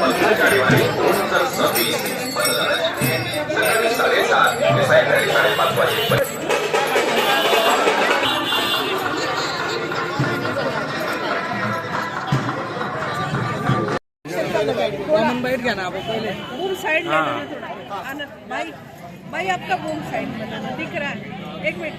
पंधरा जानेवारी दोन हजार सव्वीस मतदानाची वेळ सकाळी साडेसात ते सायंकाळी साडेपाच वाजेपर्यंत कॉमन बाईट घ्या ना आपण पहिले बूम साइड ले. लेना भाई भाई आपका बूम साइड बनाना दिख रहा है एक मिनट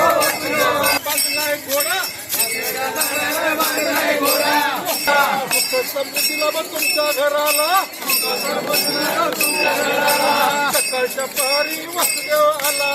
बघ तुमच्या घराला. सकाळच्या पारी वासुदेव आला.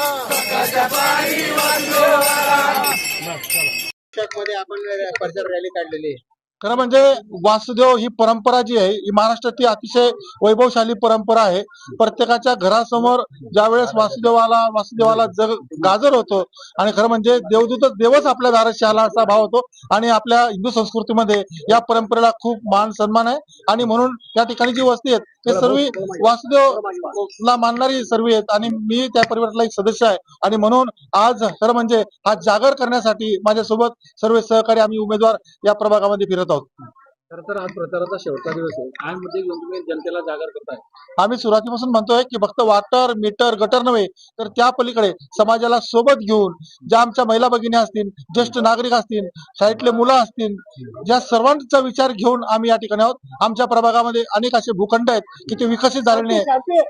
मध्ये आपण प्रचार रॅली काढलेली आहे. खरं म्हणजे वासुदेव ही परंपरा जी आहे ही महाराष्ट्रातली अतिशय वैभवशाली परंपरा आहे. प्रत्येकाच्या घरासमोर ज्या वेळेस वासुदेवाला वासुदेवाला जग गाजर होतो आणि खरं म्हणजे देवदूतच देवच आपल्या दाराशी आला असा भाव होतो आणि आपल्या हिंदू संस्कृतीमध्ये या परंपरेला खूप मान सन्मान आहे. आणि म्हणून त्या ठिकाणी जी वस्ती आहेत ते सर्व वासुदेवला मानणारी सर्व आहेत आणि मी त्या परिवारातला एक सदस्य आहे. आणि म्हणून आज खरं म्हणजे हा जागर करण्यासाठी माझ्यासोबत सर्व सहकारी आम्ही उमेदवार या प्रभागामध्ये फिरत आहोत. खर तर आज प्रचाराचा शेवटचा दिवस आहे. काय मुद्दे घेऊन तुम्ही जनतेला जागर करताय. आम्ही सुरुवातीपासून म्हणतोय की फक्त वॉटर मीटर गटर नव्हे तर त्या पलीकडे समाजाला सोबत घेऊन ज्या आमच्या महिला भगिनी असतील ज्येष्ठ नागरिक असतील शाळेतले मुलं असतील ज्या सर्वांचा विचार घेऊन आम्ही या ठिकाणी आहोत. आमच्या प्रभागामध्ये अनेक असे भूखंड आहेत की ते विकसित झालेले आहेत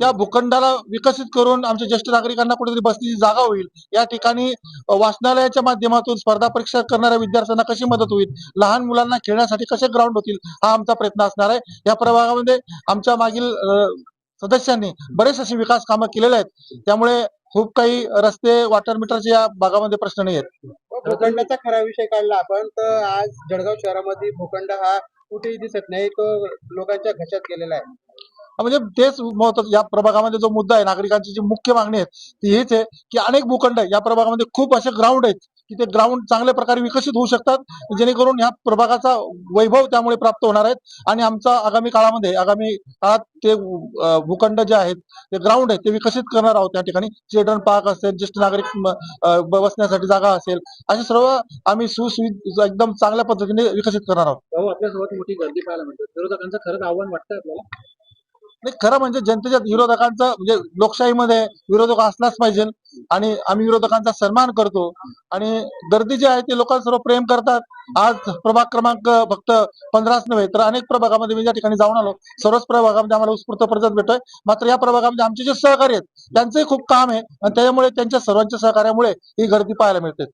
त्या भूखंडाला विकसित करून आमच्या ज्येष्ठ नागरिकांना कुठेतरी बसण्याची जागा होईल. या ठिकाणी वाचनालयाच्या माध्यमातून स्पर्धा परीक्षा करणाऱ्या विद्यार्थ्यांना कशी मदत होईल? लहान मुलांना खेळण्यासाठी कसे ग्राउंड होतील? हा आमचा प्रयत्न असणार आहे. या प्रभागामध्ये आमच्या मागील सदस्यांनी बरेच असे विकास कामं केलेले आहेत. त्यामुळे खूप काही रस्ते वॉटर मीटरचे या भागामध्ये प्रश्न नाही आहेत. भूखंडाचा खरा विषय काढला आपण तर आज जळगाव शहरामध्ये भूखंड हा कुठेही दिसत नाही तो लोकांच्या घशात गेलेला आहे. म्हणजे तेच महत्वाचं या प्रभागामध्ये जो मुद्दा आहे नागरिकांची जी मुख्य मागणी आहे ती हीच आहे की अनेक भूखंड आहे या प्रभागामध्ये खूप असे ग्राउंड आहेत की ते ग्राउंड चांगल्या प्रकारे विकसित होऊ शकतात जेणेकरून ह्या प्रभागाचा वैभव त्यामुळे प्राप्त होणार आहेत. आणि आमचा आगामी काळामध्ये आगामी काळात ते भूखंड जे आहेत ते ग्राउंड आहेत ते विकसित करणार आहोत. त्या ठिकाणी चिल्ड्रन पार्क असेल ज्येष्ठ नागरिक बसण्यासाठी जागा असेल असे सर्व आम्ही सुसुविध एकदम चांगल्या पद्धतीने विकसित करणार आहोत. आपल्यासोबत मोठी गर्दी पाहायला मिळते. विरोधकांचं खरंच आव्हान वाटतंय आपल्याला. नाही खरं म्हणजे जनतेच्या विरोधकांचं म्हणजे लोकशाहीमध्ये विरोधक असलाच पाहिजे. आणि आम्ही विरोधकांचा सन्मान करतो. आणि गर्दी जी आहे ते लोकांसर्व प्रेम करतात. आज प्रभाग क्रमांक फक्त पंधराच नव्हे तर अनेक प्रभागामध्ये मी ज्या ठिकाणी जाऊन आलो सर्वच प्रभागामध्ये आम्हाला उत्स्फूर्त प्रतिसाद भेटतोय. मात्र या प्रभागामध्ये आमचे जे सहकारी आहेत त्यांचंही खूप काम आहे. आणि त्याच्यामुळे त्यांच्या सर्वांच्या सहकार्यामुळे ही गर्दी पाहायला मिळते.